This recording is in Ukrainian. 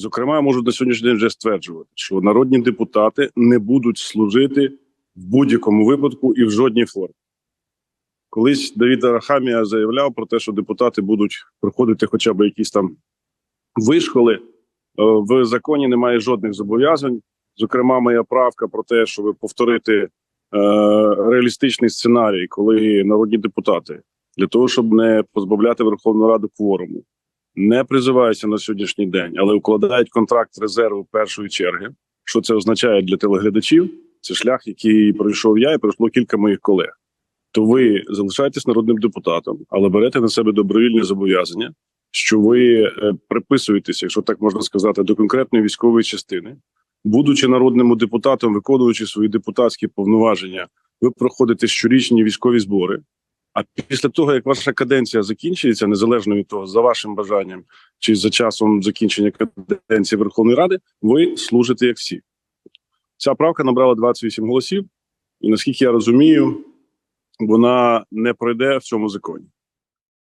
Зокрема, я можу на сьогоднішній день вже стверджувати, що народні депутати не будуть служити в будь-якому випадку і в жодній формі. Колись Давід Арахамія заявляв про те, що депутати будуть проходити хоча б якісь там вишколи. Е, В законі немає жодних зобов'язань. Зокрема, моя правка про те, щоб повторити е, реалістичний сценарій, коли народні депутати для того, щоб не позбавляти Верховну Раду кворуму, не призиваються на сьогоднішній день, але укладають контракт резерву першої черги. Що це означає для телеглядачів? Це шлях, який пройшов я і пройшло кілька моїх колег. То ви залишаєтесь народним депутатом, але берете на себе добровільні зобов'язання, що ви е, приписуєтеся, якщо так можна сказати, до конкретної військової частини, будучи народним депутатом, виконуючи свої депутатські повноваження, ви проходите щорічні військові збори. А після того, як ваша каденція закінчується, незалежно від того, за вашим бажанням чи за часом закінчення каденції Верховної Ради, ви служите як всі. Ця правка набрала 28 голосів, і наскільки я розумію, вона не пройде в цьому законі.